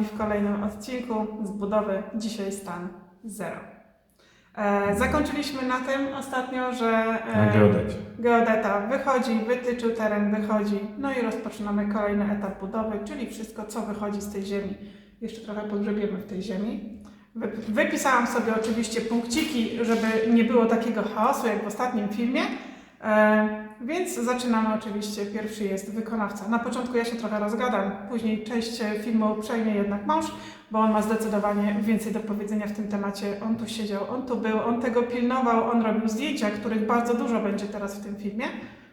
nami w kolejnym odcinku z budowy Dzisiaj Stan Zero. E, zakończyliśmy na tym ostatnio, że e, geodecie. geodeta wychodzi, wytyczył teren, wychodzi, no i rozpoczynamy kolejny etap budowy, czyli wszystko, co wychodzi z tej ziemi. Jeszcze trochę pogrzebiemy w tej ziemi. Wy- Wypisałam sobie oczywiście punkciki, żeby nie było takiego chaosu jak w ostatnim filmie. E, więc zaczynamy oczywiście. Pierwszy jest wykonawca. Na początku ja się trochę rozgadam, później część filmu przejmie jednak mąż, bo on ma zdecydowanie więcej do powiedzenia w tym temacie. On tu siedział, on tu był, on tego pilnował, on robił zdjęcia, których bardzo dużo będzie teraz w tym filmie.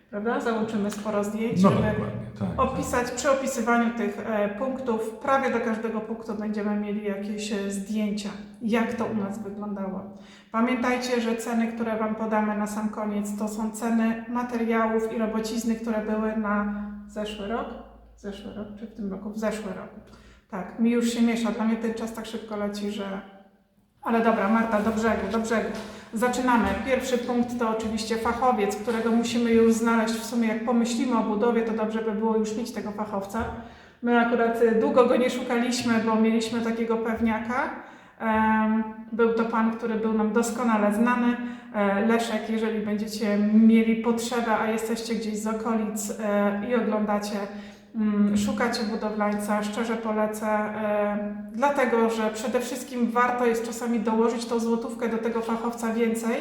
Prawda? Załączymy sporo zdjęć, No żeby dokładnie, tak. opisać przy opisywaniu tych e, punktów. Prawie do każdego punktu będziemy mieli jakieś e, zdjęcia, jak to u nas wyglądało. Pamiętajcie, że ceny, które Wam podamy na sam koniec, to są ceny materiałów i robocizny, które były na zeszły rok. Zeszły rok, czy w tym roku? W zeszły rok. Tak, mi już się miesza. Dla mnie ten czas tak szybko leci, że. Ale dobra, Marta, do brzegu, do brzegu. Zaczynamy. Pierwszy punkt to oczywiście fachowiec, którego musimy już znaleźć. W sumie, jak pomyślimy o budowie, to dobrze by było już mieć tego fachowca. My akurat y, długo go nie szukaliśmy, bo mieliśmy takiego pewniaka. Był to pan, który był nam doskonale znany. E, Leszek, jeżeli będziecie mieli potrzebę, a jesteście gdzieś z okolic e, i oglądacie, mm, szukacie budowlańca, szczerze polecę, e, dlatego że przede wszystkim warto jest czasami dołożyć tą złotówkę do tego fachowca więcej,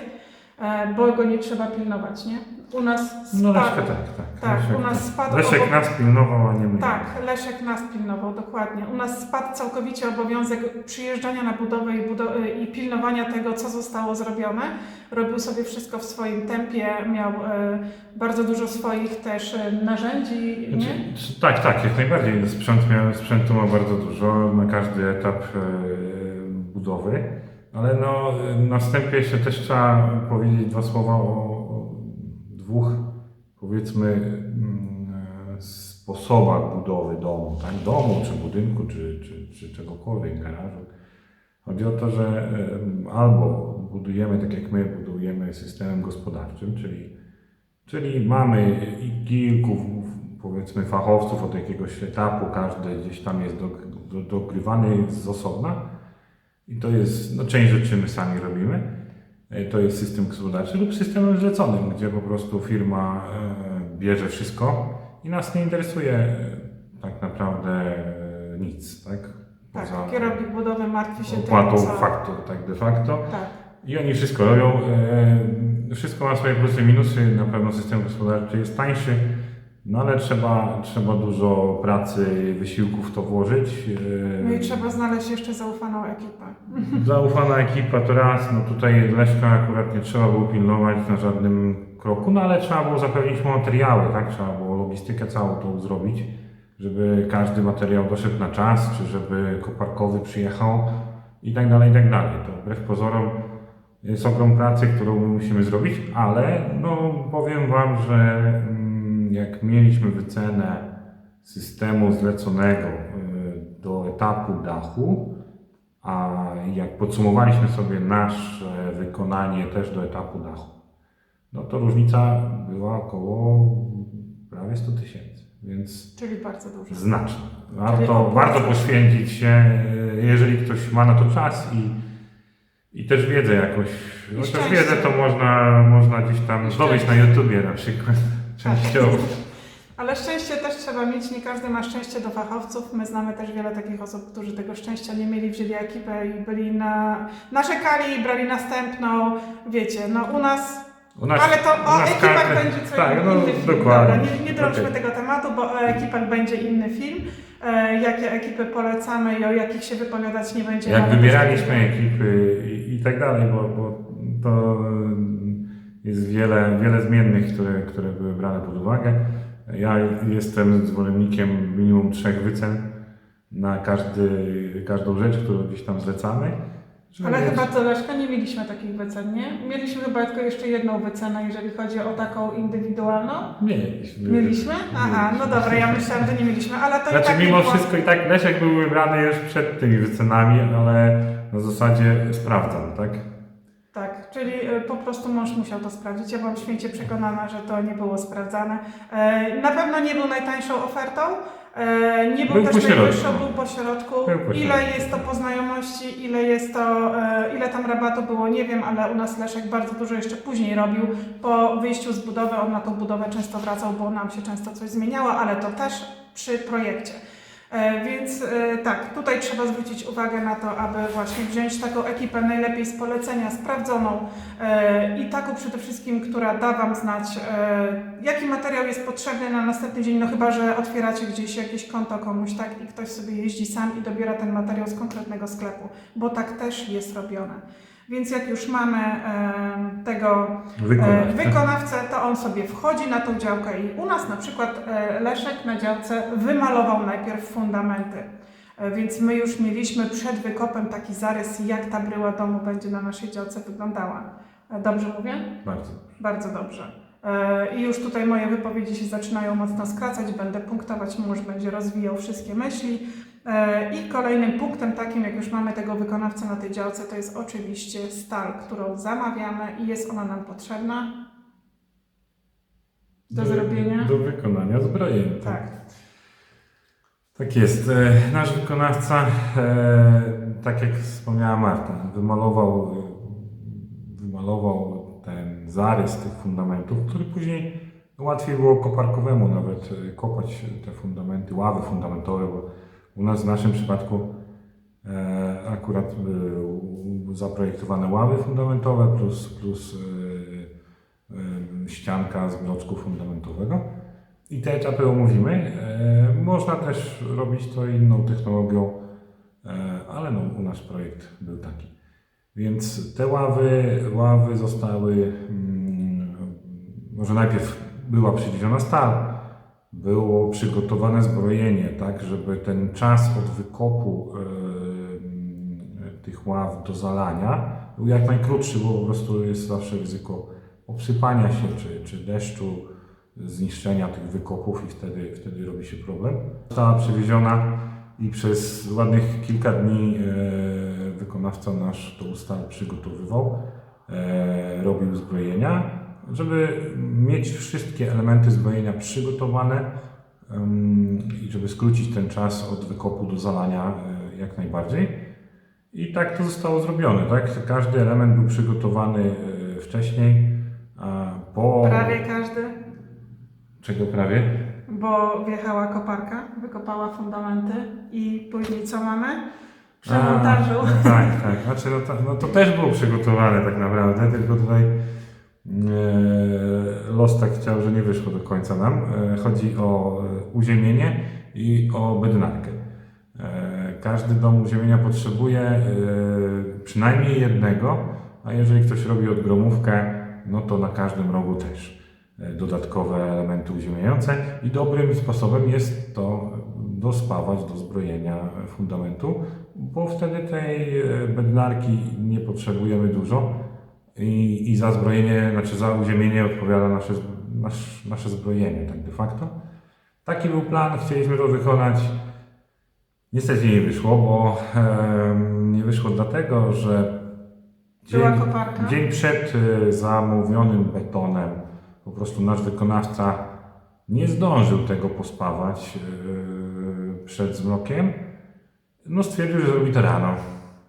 e, bo go nie trzeba pilnować, nie? U nas No spadł. Leszek tak, tak. Tak, Leszek, u nas spadł Leszek obok- nas pilnował, a nie my. tak, Leszek nas pilnował, dokładnie. U nas spadł całkowicie obowiązek przyjeżdżania na budowę i, budo- i pilnowania tego, co zostało zrobione. Robił sobie wszystko w swoim tempie, miał e, bardzo dużo swoich też e, narzędzi? Znaczy, tak, tak, jak najbardziej. Sprzęt miał, sprzętu ma bardzo dużo na każdy etap e, budowy, ale no, na wstępie jeszcze też trzeba powiedzieć dwa słowa o, o dwóch, powiedzmy, mm, e, sposobach budowy domu, tak? Domu, czy budynku, czy, czy, czy czegokolwiek, garażu. Chodzi o to, że albo budujemy tak jak my budujemy systemem gospodarczym, czyli Czyli mamy kilku, powiedzmy, fachowców od jakiegoś etapu, każdy gdzieś tam jest do, do, dogrywany z osobna. I to jest, no część rzeczy my sami robimy. E, To jest system gospodarczy lub systemem zleconym, gdzie po prostu firma e, bierze wszystko i nas nie interesuje e, tak naprawdę nic, tak? Tak, kierownik budowy martwi się tym, opłatą co... faktu, tak de facto. Tak, I oni wszystko robią. Wszystko ma swoje plusy i minusy. Na pewno system gospodarczy jest tańszy, no ale trzeba, trzeba dużo pracy, wysiłków w to włożyć. E, no i trzeba znaleźć jeszcze zaufaną ekipę. Zaufana ekipa to raz, no tutaj Leszka akurat nie trzeba było pilnować na żadnym kroku, no ale trzeba było zapewnić mu materiały, tak? Trzeba było logistykę całą tą zrobić, żeby każdy materiał doszedł na czas, czy żeby koparkowy przyjechał i tak dalej, i tak dalej. To wbrew pozorom jest ogrom pracy, którą my musimy zrobić, ale no powiem Wam, że mm, jak mieliśmy wycenę systemu zleconego y, do etapu dachu, a jak podsumowaliśmy sobie nasze wykonanie też do etapu dachu, no to różnica była około prawie 100 tysięcy, więc Czyli bardzo dużo. znaczna. Czyli Warto, warto poświęcić się, jeżeli ktoś ma na to czas i, i też wiedzę jakoś. Szczęście. wiedzę to można, można gdzieś tam zdobyć na. YouTubie na przykład częściowo. Ale szczęście też trzeba mieć, nie każdy ma szczęście do fachowców. My znamy też wiele takich osób, którzy tego szczęścia nie mieli, wzięli ekipę i byli na, narzekali i brali następną, wiecie, no u nas, U nas, ale to o nas ekipach będzie co tak, no, inny film. dokładnie. Dobra, nie, nie drążmy Okej. tego tematu, bo o ekipach będzie inny film. E, jakie ekipy polecamy i o jakich się wypowiadać nie będzie. Jak wybieraliśmy ekipy i, i tak dalej, bo, bo to jest wiele, wiele zmiennych, które, które były brane pod uwagę. Ja jestem zwolennikiem minimum trzech wycen na każdy, każdą rzecz, którą gdzieś tam zlecamy. Ale chyba to Leszka nie mieliśmy takich wycen, nie? Mieliśmy chyba tylko jeszcze jedną wycenę, jeżeli chodzi o taką indywidualną. Mieliśmy. Mieliśmy? Aha, no dobra, ja myślałam, że nie mieliśmy, ale to Znaczy tak nie mimo było- wszystko i tak Leszek był wybrany już przed tymi wycenami, ale na zasadzie sprawdzam, tak? Czyli y, po prostu mąż musiał to sprawdzić. Ja byłam święcie przekonana, że to nie było sprawdzane. E, Na pewno nie był najtańszą ofertą, E, Nie był, Był też po środku. najwyższy, był po środku. Był po ile jest to po znajomości, ile jest to, e, ile tam rabatu było, nie wiem, ale u nas Leszek bardzo dużo jeszcze później robił. Po wyjściu z budowy on na tą budowę często wracał, bo nam się często coś zmieniało, ale to też przy projekcie. E, Więc e, tak, tutaj trzeba zwrócić uwagę na to, aby właśnie wziąć taką ekipę najlepiej z polecenia, sprawdzoną e, i taką przede wszystkim, która da Wam znać, jaki materiał jest potrzebny na następny dzień, no chyba, że otwieracie gdzieś jakieś konto komuś, tak, i ktoś sobie jeździ sam i dobiera ten materiał z konkretnego sklepu, bo tak też jest robione. Więc jak już mamy tego e, Wykonawca. wykonawcę, to on sobie wchodzi na tą działkę i u nas na przykład e, Leszek na działce wymalował najpierw fundamenty. E, Więc my już mieliśmy przed wykopem taki zarys, jak ta bryła domu będzie na naszej działce wyglądała. Dobrze mówię? Bardzo. Bardzo dobrze. E, I już tutaj moje wypowiedzi się zaczynają mocno skracać, będę punktować, mąż będzie rozwijał wszystkie myśli. E, I kolejnym punktem takim, jak już mamy tego wykonawcę na tej działce, to jest oczywiście stal, którą zamawiamy i jest ona nam potrzebna. Do zrobienia? Do wykonania zbrojeń. Tak. Tak jest. E, Nasz wykonawca, tak jak wspomniała Marta, wymalował, wymalował zarys tych fundamentów, który później łatwiej było koparkowemu nawet e, kopać te fundamenty, ławy fundamentowe, bo u nas w naszym przypadku e, akurat zaprojektowane ławy fundamentowe plus, plus e, ścianka z bloczku fundamentowego. I te etapy omówimy. Można też robić to inną technologią, ale no, u nas projekt był taki. Więc te ławy, ławy zostały, mm, może najpierw była przywieziona stal, było przygotowane zbrojenie, tak, żeby ten czas od wykopu mm, tych ław do zalania był jak najkrótszy, bo po prostu jest zawsze ryzyko obsypania się czy, czy deszczu, zniszczenia tych wykopów i wtedy, wtedy robi się problem. Została przewieziona i przez ładnych kilka dni e, wykonawca nasz tą stal przygotowywał, e, robił zbrojenia, żeby mieć wszystkie elementy zbrojenia przygotowane i żeby skrócić ten czas od wykopu do zalania e, jak najbardziej. I tak to zostało zrobione, tak? Każdy element był przygotowany e, wcześniej. A po Prawie każdy, Czego prawie? bo wjechała koparka, wykopała fundamenty i później co mamy? Przy montażu. No tak, tak. Znaczy, no, to, no to też było przygotowane tak naprawdę, tylko tutaj e, los tak chciał, że nie wyszło do końca nam. E, chodzi o e, uziemienie i o bednarkę. Każdy dom uziemienia potrzebuje przynajmniej jednego, a jeżeli ktoś robi odgromówkę, no to na każdym rogu też dodatkowe elementy uziemiające i dobrym sposobem jest to dospawać do zbrojenia fundamentu, bo wtedy tej e, bednarki nie potrzebujemy dużo i, i za zbrojenie, znaczy za uziemienie odpowiada nasze, nasz, nasze zbrojenie tak de facto. Taki był plan, chcieliśmy to wykonać. Niestety nie wyszło, bo em, nie wyszło dlatego, że koparka. dzień przed e, zamówionym betonem po prostu nasz wykonawca nie zdążył tego pospawać e, przed zmrokiem. No stwierdził, że zrobi to rano,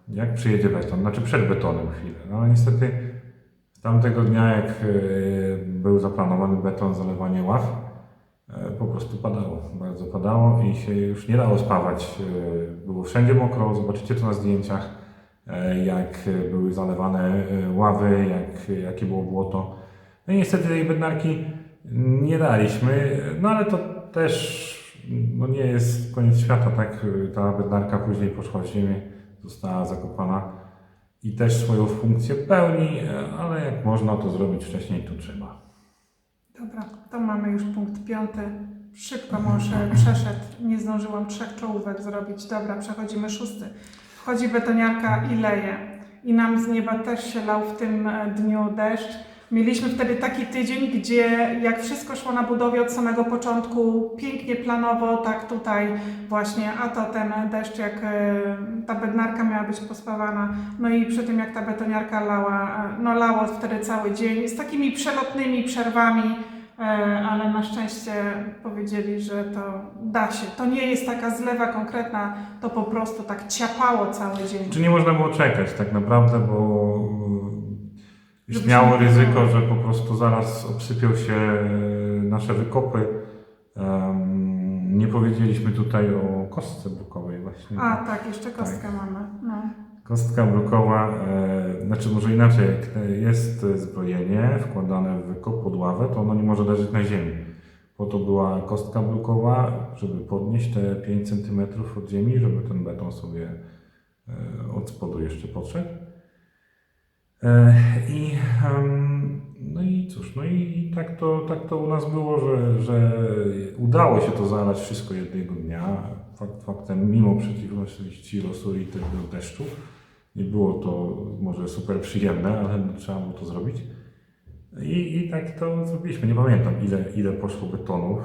jak przyjedzie beton, znaczy przed betonem chwilę. No niestety z tamtego dnia, jak e, był zaplanowany beton, zalewanie ław, e, po prostu padało, bardzo padało i się już nie dało spawać. E, Było wszędzie mokro, zobaczycie to na zdjęciach, jak były zalewane ławy, jak, jakie było błoto. No i niestety tej bednarki nie daliśmy, no ale to też no nie jest koniec świata, tak? Ta bednarka później poszła w ziemię, została zakopana i też swoją funkcję pełni, e, ale jak można to zrobić wcześniej, to trzeba. Dobra, to mamy już punkt piąty. Szybko może przeszedł, nie zdążyłam trzech czołówek zrobić. Dobra, przechodzimy szósty. Wchodzi betoniarka i leje. I nam z nieba też się lał w tym e, dniu deszcz. Mieliśmy wtedy taki tydzień, gdzie jak wszystko szło na budowie od samego początku, pięknie planowo, tak tutaj właśnie, a to ten deszcz, jak e, ta bednarka miała być pospawana, no i przy tym jak ta betoniarka lała, e, no lało wtedy cały dzień, z takimi przelotnymi przerwami, e, ale na szczęście powiedzieli, że to da się. To nie jest taka zlewa konkretna, to po prostu tak ciapało cały dzień. Czy nie można było czekać tak naprawdę, bo istniało ryzyko, że po prostu zaraz obsypią się y, nasze wykopy. Nie powiedzieliśmy tutaj o kostce brukowej właśnie. A tak, jeszcze kostkę mamy. No. Kostka brukowa, e, znaczy może inaczej, jak jest zbrojenie wkładane w wykop pod ławę, to ono nie może leżeć na ziemi. Po to była kostka brukowa, żeby podnieść te 5 cm od ziemi, żeby ten beton sobie e, od spodu jeszcze podszedł. E, I, no i cóż, no i tak to, tak to u nas było, że, że udało się to zalać wszystko jednego dnia. Fakt faktem, mimo przeciwności losu i tego deszczu, nie było to może super przyjemne, ale trzeba było to zrobić. I, I tak to zrobiliśmy. Nie pamiętam ile, ile poszło betonów.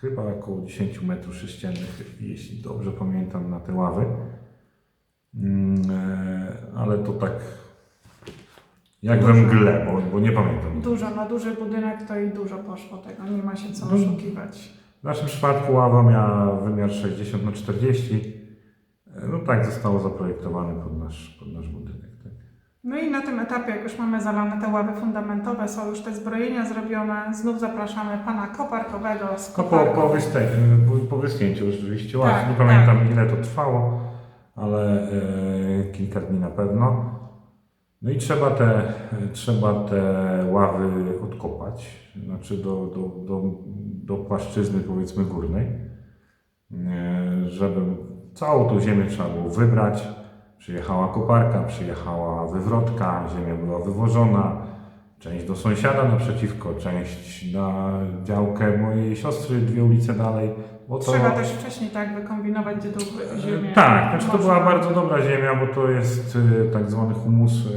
Chyba około 10 metrów sześciennych, jeśli dobrze pamiętam, na te ławy. Mm, e, ale to tak jak we Dużo. mgle, bo, bo nie pamiętam. Dużo, na duży budynek to i dużo poszło tego, nie ma się co No. oszukiwać. W naszym przypadku ława miała wymiar 60 na 40. E, No tak zostało zaprojektowane pod nasz, pod nasz budynek. Tak. No i na tym etapie, jak już mamy zalane te ławy fundamentowe, są już te zbrojenia zrobione, znów zapraszamy pana koparkowego z No po, po, wyste, po, po wyschnięciu rzeczywiście ław. Tak, nie pamiętam ile to trwało, ale e, kilka dni na pewno. No i trzeba te, trzeba te ławy odkopać, znaczy do, do, do, do płaszczyzny powiedzmy górnej, żeby całą tą ziemię trzeba było wybrać. Przyjechała koparka, przyjechała wywrotka, ziemia była wywożona, część do sąsiada naprzeciwko, część na działkę mojej siostry, dwie ulice dalej. Bo to, Trzeba też wcześniej tak wykombinować, gdzie tą ziemię tak, znaczy to była bardzo dobra ziemia, bo to jest e, tak zwany humus, e,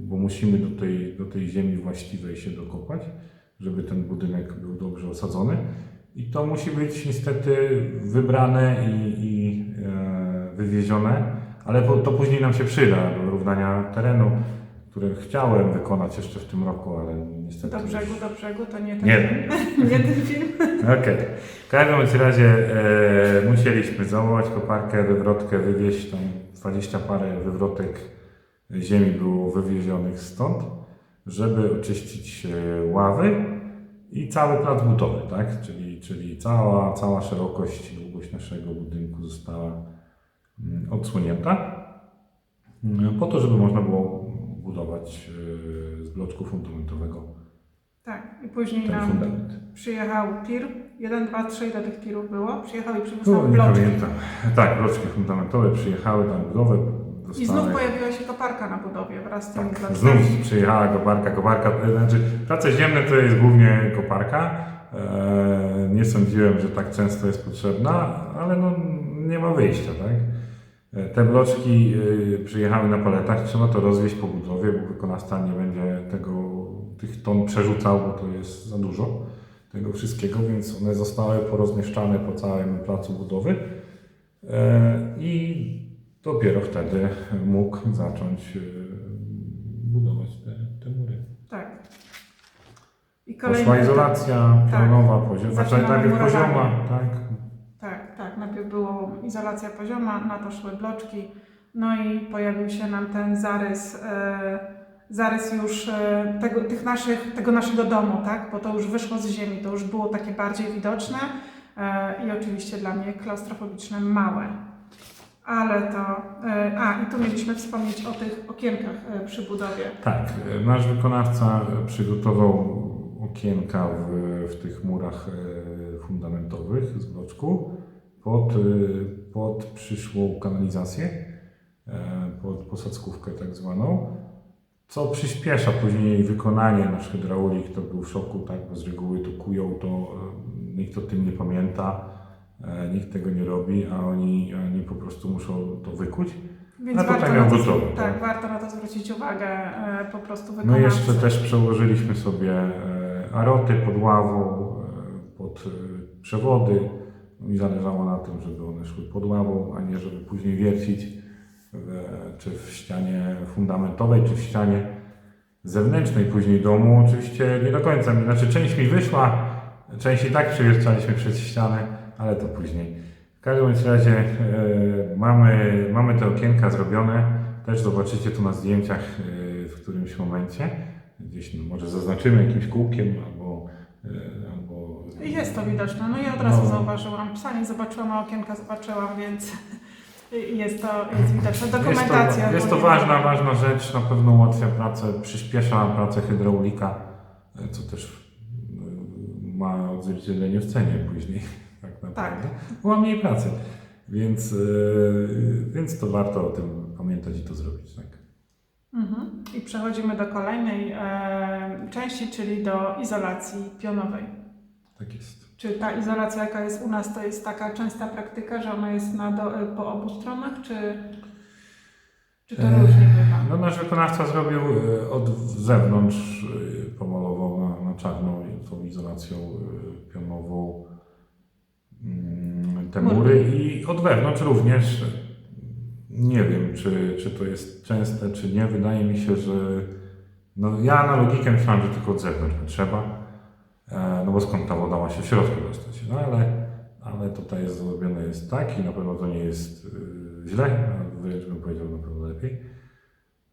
bo musimy do tej, do tej ziemi właściwej się dokopać, żeby ten budynek był dobrze osadzony. I to musi być niestety wybrane i, i e, wywiezione, ale to później nam się przyda do równania terenu, które chciałem wykonać jeszcze w tym roku, ale niestety. Do brzegu, już- do brzegu, to nie ten Nie. film. nie ten film. Okej. W każdym razie e, musieliśmy zawołać koparkę, wywrotkę, wywieźć tam 20 parę wywrotek ziemi było wywiezionych stąd, żeby oczyścić e, ławy i cały plac budowy, tak? Czyli, czyli cała, cała szerokość, długość naszego budynku została mm, odsłonięta mm, po to, żeby można było budować e, z bloczku fundamentowego Tak, i później ten nam fundament. przyjechał tir. Jeden, dwa, trzy, ile tych tirów było? Przyjechał i przywiózł No, nam bloczki. pamiętam. Tak, bloczki fundamentowe przyjechały na budowę. I znów pojawiła się koparka na budowie wraz z tymi Tak, znów przyjechała koparka, koparka, znaczy prace ziemne to jest głównie koparka. E, nie sądziłem, że tak często jest potrzebna, ale no, nie ma wyjścia, tak? Te bloczki e, przyjechały na paletach, trzeba to rozwieźć po budowie, bo wykonawca nie będzie tego, tych ton przerzucał, bo to jest za dużo tego wszystkiego, więc one zostały porozmieszczane po całym placu budowy E, i dopiero wtedy mógł zacząć e, budować te, te mury. Tak. I Poszła kolejny izolacja Tak. poziom, znaczy najpierw pozioma? Tak, tak. Najpierw była izolacja pozioma, na to szły bloczki, no i pojawił się nam ten zarys, e, zarys już e, tego, tych naszych, tego naszego domu, tak? Bo to już wyszło z ziemi, to już było takie bardziej widoczne e, i oczywiście dla mnie klaustrofobiczne małe. Ale to, e, a i tu mieliśmy wspomnieć o tych okienkach e, przy budowie. Tak, e, nasz wykonawca przygotował okienka w, w tych murach fundamentowych z bloczku pod, e, pod przyszłą kanalizację, e, pod posadzkówkę tak zwaną, co przyspiesza później wykonanie. Nasz hydraulik to był w szoku, tak, bo z reguły to kują, to e, nikt o tym nie pamięta, e, nikt tego nie robi, a oni, oni po prostu muszą to wykuć. Więc A warto na to, gotowe, tak, tak. warto na to zwrócić uwagę po prostu No wykonawcy. jeszcze też przełożyliśmy sobie aroty pod ławą, pod przewody. Mi zależało na tym, żeby one szły pod ławą, a nie żeby później wiercić czy w ścianie fundamentowej, czy w ścianie zewnętrznej później domu. Oczywiście nie do końca, znaczy część mi wyszła, część i tak przywiercaliśmy przed ścianę, ale to później. W każdym razie e, mamy, mamy te okienka zrobione, też zobaczycie tu na zdjęciach e, w którymś momencie, gdzieś no, może zaznaczymy jakimś kółkiem albo, e, albo Jest to widoczne. No ja od razu No. zauważyłam. Psa nie zobaczyłam, a okienka zobaczyłam, więc jest to jest widoczne. Jest to, Dokumentacja. jest to ogólnie. ważna, ważna rzecz, na pewno ułatwia pracę, przyspiesza pracę hydraulika, co też e, ma odzwierciedlenie w cenie później, tak naprawdę. Była mniej pracy, więc, e, więc to warto o tym pamiętać i to zrobić. Tak? Mhm. I przechodzimy do kolejnej e, części, czyli do izolacji pionowej. Czy ta izolacja, jaka jest u nas, to jest taka częsta praktyka, że ona jest na do, po obu stronach, czy, czy to E, różnie bywa? No, nasz wykonawca zrobił e, od zewnątrz, e, pomalował na, na czarno tą izolacją e, pionową mm, te Mury. i od wewnątrz również. Nie wiem, czy, czy to jest częste, czy nie. Wydaje mi się, że no, ja na logikę myślałem, że tylko od zewnątrz trzeba, e, no bo skąd ta woda ma się w środku dostać. No ale, ale tutaj jest zrobione jest tak i na pewno to nie jest e, źle, a wręcz bym powiedział na pewno lepiej.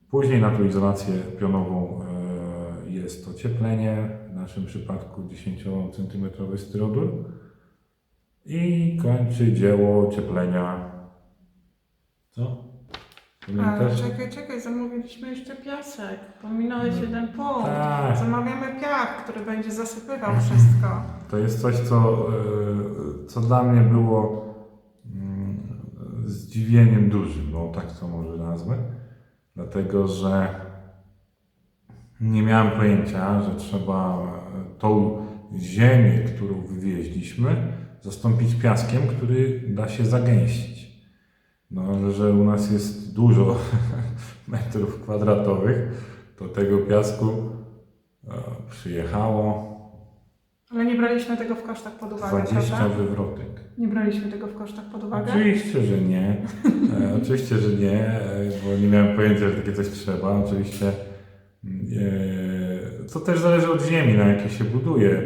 Później na tą izolację pionową e, jest ocieplenie, w naszym przypadku 10 cm styrodur i kończy dzieło ocieplenia. Co? Ale Pamiętasz? czekaj, czekaj, zamówiliśmy jeszcze piasek. Pominąłeś jeden punkt. Tak. Zamawiamy piach, który będzie zasypywał wszystko. To jest coś, co, e, co dla mnie było mm, zdziwieniem dużym, no tak to może nazwę. Dlatego, że nie miałem pojęcia, że trzeba e, tą ziemię, którą wywieźliśmy, zastąpić piaskiem, który da się zagęścić. No, że u nas jest dużo metrów kwadratowych, to tego piasku e, przyjechało Ale nie braliśmy tego w kosztach pod uwagę, 20 prawda? wywrotek. Nie braliśmy tego w kosztach pod uwagę? Oczywiście, że nie. E, oczywiście, że nie, e, bo nie miałem pojęcia, że takie coś trzeba. Oczywiście e, to też zależy od ziemi, na jakiej się buduje,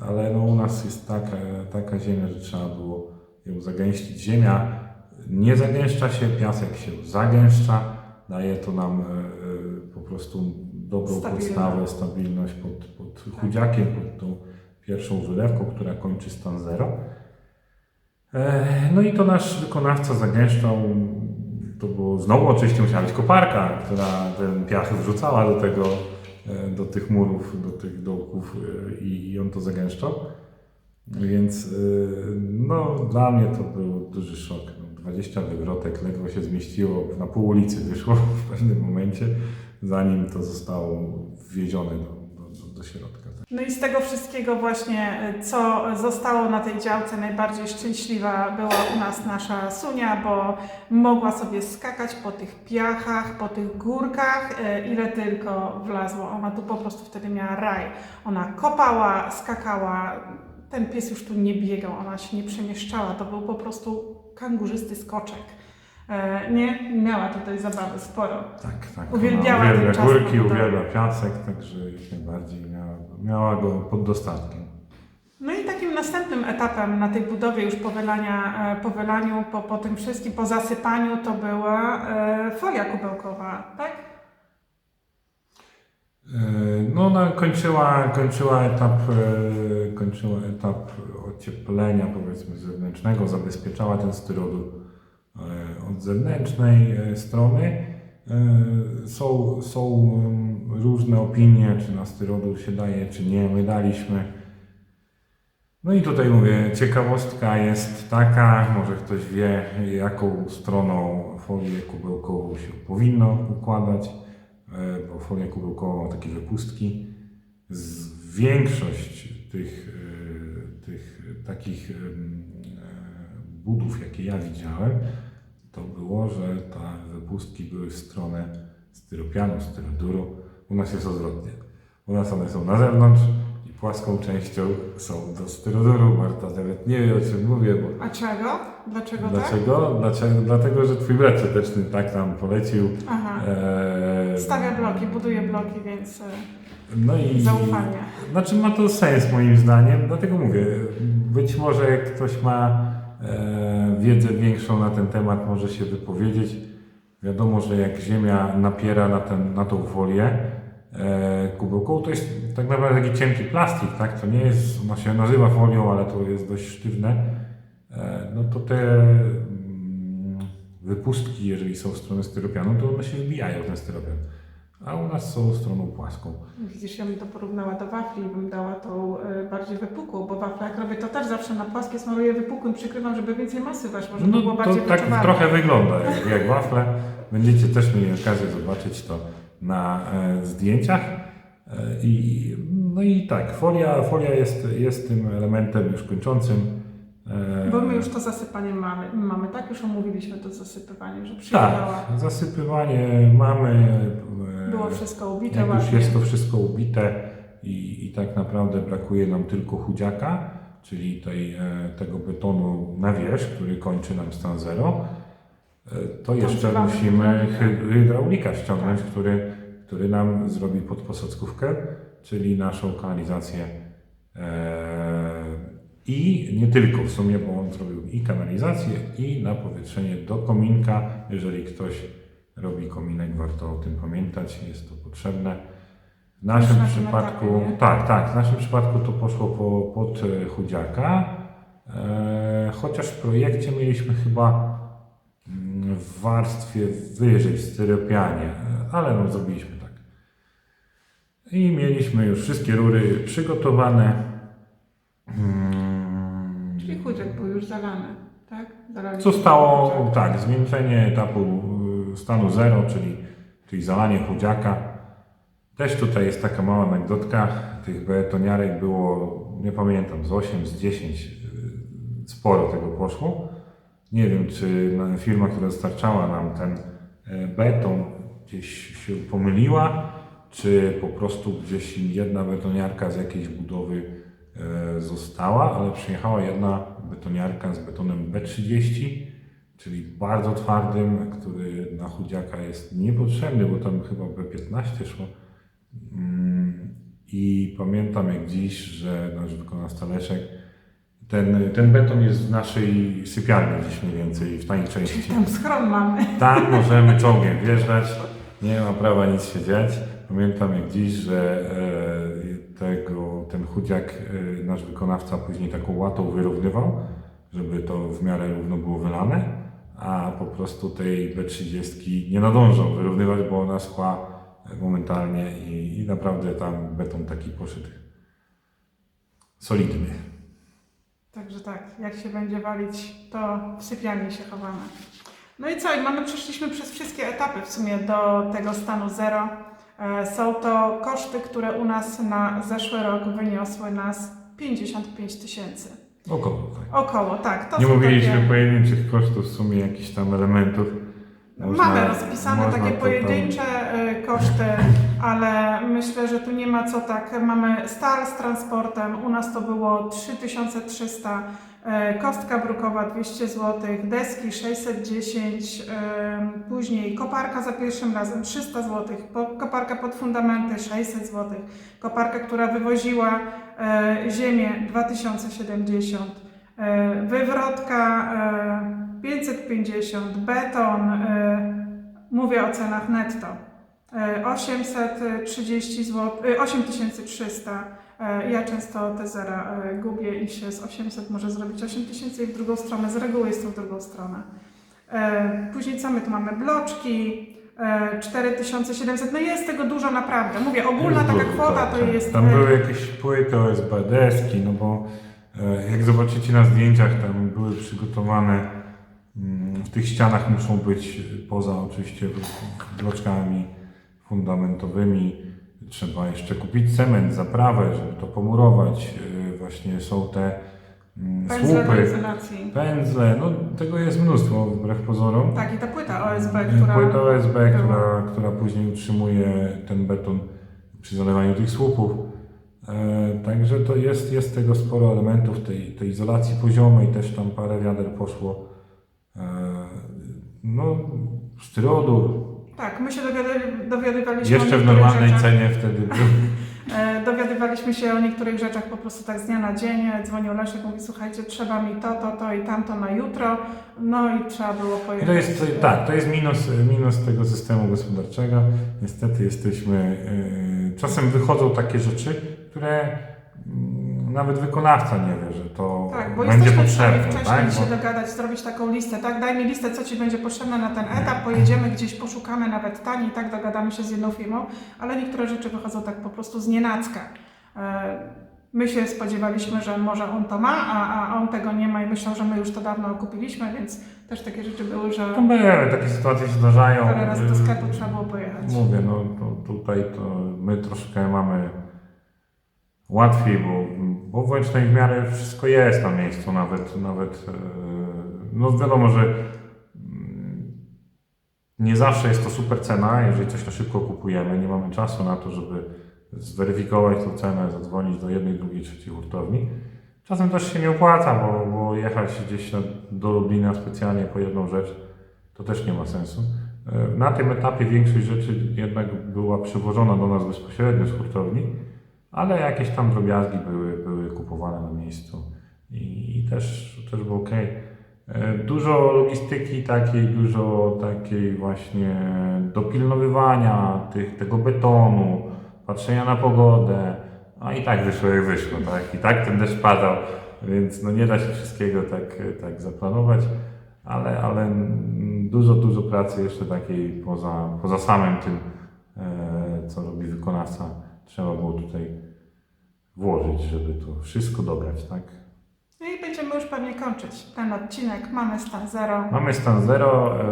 ale no, u nas jest taka, taka ziemia, że trzeba było ją zagęścić. Ziemia nie zagęszcza się, piasek się zagęszcza. Daje to nam e, e, po prostu dobrą Stabilność. podstawę, stabilność pod, pod chudziakiem, pod tą pierwszą wylewką, która kończy stan zero. E, No i to nasz wykonawca zagęszczał. To było znowu oczywiście musiała być koparka, która ten piach wrzucała do tego, do tych murów, do tych dołków i, i on to zagęszczał. Więc no, dla mnie to był duży szok. No, 20 wywrotek ledwo się zmieściło, na pół ulicy wyszło w pewnym momencie, zanim to zostało wwiezione do, do, do, środka. tak. No i z tego wszystkiego właśnie, y, co zostało na tej działce, najbardziej szczęśliwa była u nas nasza Sunia, bo mogła sobie skakać po tych piachach, po tych górkach, y, ile tylko wlazło. Ona tu po prostu wtedy miała raj. Ona kopała, skakała, ten pies już tu nie biegał, ona się nie przemieszczała, to był po prostu kangurzysty skoczek. E, Nie, miała tutaj zabawy sporo. Tak, tak. Uwielbiała Ona ten uwielbia czas górki, uwielbia piasek, także jak najbardziej miała, miała go pod dostatkiem. No i takim następnym etapem na tej budowie już po, wylania, e, po wylaniu, po, po tym wszystkim, po zasypaniu to była e, folia kubełkowa, tak? E, No ona kończyła, kończyła, etap, e, kończyła etap ocieplenia powiedzmy zewnętrznego, zabezpieczała ten styrodur e, od zewnętrznej strony. Są, są mm, różne opinie, czy na styrodur się daje, czy nie. My daliśmy. No i tutaj mówię, ciekawostka jest taka, może ktoś wie, jaką stroną folię kubełkową się powinno układać, e, bo folia kubełkowa ma takie wypustki. Z większość tych, e, tych takich e, budów, jakie ja widziałem, to było, że te wypustki były w stronę styropianu, styroduru. U nas jest odwrotnie. U nas one są na zewnątrz płaską częścią są do styrodoru. Marta nawet nie wie o czym mówię, bo A czego? Dlaczego tak? Dlaczego? Dlaczego? Dlatego, że twój brat cioteczny tak nam polecił. Aha. Eee, Stawia bloki, buduje bloki, więc e, No i zaufanie. Znaczy ma to sens moim zdaniem, dlatego mówię, być może jak ktoś ma e, wiedzę większą na ten temat, może się wypowiedzieć. Wiadomo, że jak ziemia napiera na, ten, na tą folię e, kubełką, to jest tak naprawdę taki cienki plastik, tak? To nie jest, ono się nazywa folią, ale to jest dość sztywne. E, no to te mm, wypustki, jeżeli są w stronę styropianu, to one się wbijają w ten styropian. A u nas są stroną płaską. Widzisz, ja bym to porównała do wafli i bym dała tą e, bardziej wypukłą, bo wafle jak robię to też zawsze na płaskie smaruję wypukłym, przykrywam, żeby więcej masy weszło, żeby No było to bardziej tak wyczuwalne. trochę wygląda jak, jak wafle. Będziecie też mieli okazję zobaczyć to na e, zdjęciach. E, I, no i tak, folia, folia jest, jest tym elementem już kończącym. E, Bo my już to zasypanie mamy, mamy tak? Już omówiliśmy to zasypywanie, że przyjechała. Tak, zasypywanie mamy. Było wszystko ubite Jak już jest to wszystko ubite i, i tak naprawdę brakuje nam tylko chudziaka, czyli tej, tego betonu na wierzch, który kończy nam stan zero, to jeszcze musimy hydraulika. hy- hydraulika ściągnąć, Tak. który, który nam zrobi podposadzkówkę, czyli naszą kanalizację. E, I nie tylko w sumie, bo on zrobił i kanalizację, i napowietrzenie do kominka. Jeżeli ktoś robi kominek, warto o tym pamiętać, jest to potrzebne. W naszym na przypadku, etapie, tak, tak, w naszym przypadku to poszło po, pod e, chudziaka, e, chociaż w projekcie mieliśmy chyba w warstwie wyżej, styropianie, ale no zrobiliśmy tak. I mieliśmy już wszystkie rury przygotowane. Mm, Czyli chudziak był już zalany, tak? Zalali Zostało chudziak. tak, zwieńczenie etapu y, stanu zero, czyli, czyli zalanie chudziaka. Też tutaj jest taka mała anegdotka. Tych betoniarek było, nie pamiętam, z 8, z 10, y, sporo tego poszło. Nie wiem, czy firma, która dostarczała nam ten e, beton gdzieś się pomyliła, czy po prostu gdzieś jedna betoniarka z jakiejś budowy e, została, ale przyjechała jedna betoniarka z betonem B30, czyli bardzo twardym, który na chudziaka jest niepotrzebny, bo tam chyba B15 szło. Mm, I pamiętam jak dziś, że nasz wykonawca Leszek, ten, ten beton jest w naszej sypialni gdzieś mniej więcej, w taniej części. Czyli tam schron mamy. Tam możemy czołgiem wjeżdżać, nie ma prawa nic się dziać. Pamiętam jak dziś, że e, tego, ten chudziak e, nasz wykonawca później taką łatą wyrównywał, żeby to w miarę równo było wylane, a po prostu tej B30 nie nadążał wyrównywać, bo ona schła momentalnie i, i naprawdę tam beton taki poszedł solidny. Także tak, jak się będzie walić, to w sypialni się chowamy. No i co, i mamy, przeszliśmy przez wszystkie etapy w sumie do tego stanu zero. E, Są to koszty, które u nas na zeszły rok wyniosły nas 55 tysięcy. Około tak. Około, tak. To Nie mówiliśmy takie... pojedynczych kosztów, w sumie jakichś tam elementów. Można- Mamy rozpisane można takie to tam- pojedyncze y, koszty, ale myślę, że tu nie ma co tak. Mamy stal z transportem, u nas to było 3300, y, kostka brukowa 200 zł, deski 610, y, później koparka za pierwszym razem 300 zł, po- koparka pod fundamenty 600 zł, koparka, która wywoziła y, ziemię 2070, y, wywrotka y, 550, beton, y, mówię o cenach netto, y, 830 zł, y, 8300. Y, Ja często te zera y, gubię i się z 800 może zrobić 8000 i w drugą stronę, z reguły jest to w drugą stronę. Y, Później co my tu mamy? Bloczki, y, 4700, no jest tego dużo naprawdę. Mówię, ogólna taka dużo, kwota tak, to tak. jest... Tam były jakieś płyty OSB, deski, no bo jak zobaczycie na zdjęciach, tam były przygotowane, w tych ścianach muszą być, poza oczywiście bloczkami fundamentowymi, trzeba jeszcze kupić cement, zaprawę, żeby to pomurować. E, Właśnie są te mm, Pędzle słupy, pędzle, no tego jest mnóstwo wbrew pozorom. Tak, i ta płyta OSB, która... Płyta OSB, która, która później utrzymuje ten beton przy zalewaniu tych słupów. E, Także to jest, jest tego sporo elementów tej, tej izolacji poziomej, też tam parę wiader poszło. E, No, styrodór. Tak, my się dowiady, dowiadywaliśmy Jeszcze w normalnej rzeczach. cenie wtedy był. E, Dowiadywaliśmy się o niektórych rzeczach po prostu tak z dnia na dzień. Dzwonił Leszek, mówi słuchajcie, trzeba mi to, to, to i tamto na jutro. No i trzeba było pojechać. to jest, tak, to jest minus, minus tego systemu gospodarczego. Niestety jesteśmy, yy, czasem wychodzą takie rzeczy, które nawet wykonawca nie wie, że to Tak, bo będzie jesteśmy w stanie potrzebne. wcześniej Tak? się Bo, dogadać, zrobić taką listę, tak? Daj mi listę, co Ci będzie potrzebne na ten etap, pojedziemy gdzieś, poszukamy nawet taniej, tak? Dogadamy się z jedną firmą, ale niektóre rzeczy wychodzą tak po prostu z nienacka. E, My się spodziewaliśmy, że może on to ma, a, a on tego nie ma i myślał, że my już to dawno kupiliśmy, więc też takie rzeczy były, że no były, takie sytuacje się zdarzają. parę razy do sklepu trzeba było pojechać. Mówię, no to tutaj to my troszkę mamy łatwiej, bo, bo w w miarę wszystko jest na miejscu, nawet, nawet e, no wiadomo, że mm, nie zawsze jest to super cena, jeżeli coś na szybko kupujemy, nie mamy czasu na to, żeby zweryfikować tę cenę, zadzwonić do jednej, drugiej, trzeciej hurtowni. Czasem też się nie opłaca, bo, bo jechać gdzieś do Lublina specjalnie po jedną rzecz, to też nie ma sensu. E, Na tym etapie większość rzeczy jednak była przywożona do nas bezpośrednio z hurtowni, ale jakieś tam drobiazgi były, były kupowane na miejscu i, i też, też było ok. Dużo logistyki takiej, dużo takiej właśnie dopilnowywania tych, tego betonu, patrzenia na pogodę, a i tak wyszło jak wyszło, tak? I tak ten deszcz padał, więc no nie da się wszystkiego tak, tak zaplanować, ale, ale dużo, dużo pracy jeszcze takiej poza, poza samym tym, e, co robi wykonawca, trzeba było tutaj włożyć, żeby to wszystko dograć, tak? No i będziemy już pewnie kończyć ten odcinek. Mamy stan zero. Mamy stan zero, e,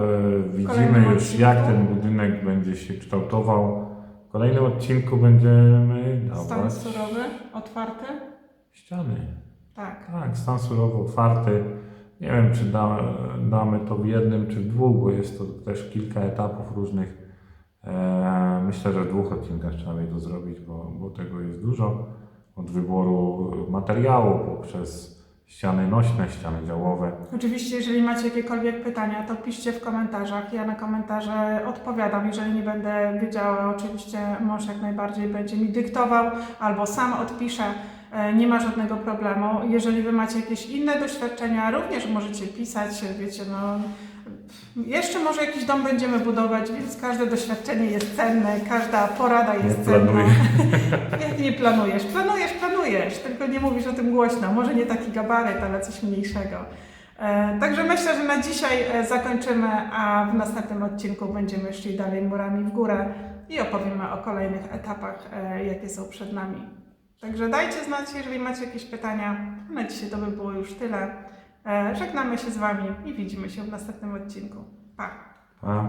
widzimy już jak ten budynek będzie się kształtował. W kolejnym odcinku będziemy Stan dawać surowy, otwarty. ściany. Tak. Tak, stan surowy, otwarty. Nie wiem, czy da, damy to w jednym, czy w dwóch, bo jest to też kilka etapów różnych. E, myślę, że w dwóch odcinkach trzeba by to zrobić, bo, bo tego jest dużo. Od wyboru materiału poprzez ściany nośne, ściany działowe. Oczywiście, jeżeli macie jakiekolwiek pytania, to piszcie w komentarzach. Ja na komentarze odpowiadam. Jeżeli nie będę wiedziała, oczywiście mąż jak najbardziej będzie mi dyktował albo sam odpiszę. E, Nie ma żadnego problemu. Jeżeli Wy macie jakieś inne doświadczenia, również możecie pisać. Wiecie, no, jeszcze może jakiś dom będziemy budować, więc każde doświadczenie jest cenne, każda porada jest Nie cenna. planuję. Jak nie planujesz? Planujesz, planujesz, tylko nie mówisz o tym głośno. Może nie taki gabaryt, ale coś mniejszego. E, Także myślę, że na dzisiaj e, zakończymy, a w następnym odcinku będziemy szli dalej murami w górę i opowiemy o kolejnych etapach, e, jakie są przed nami. Także dajcie znać, jeżeli macie jakieś pytania. Na dzisiaj to by było już tyle. E, Żegnamy się z Wami i widzimy się w następnym odcinku. Pa! A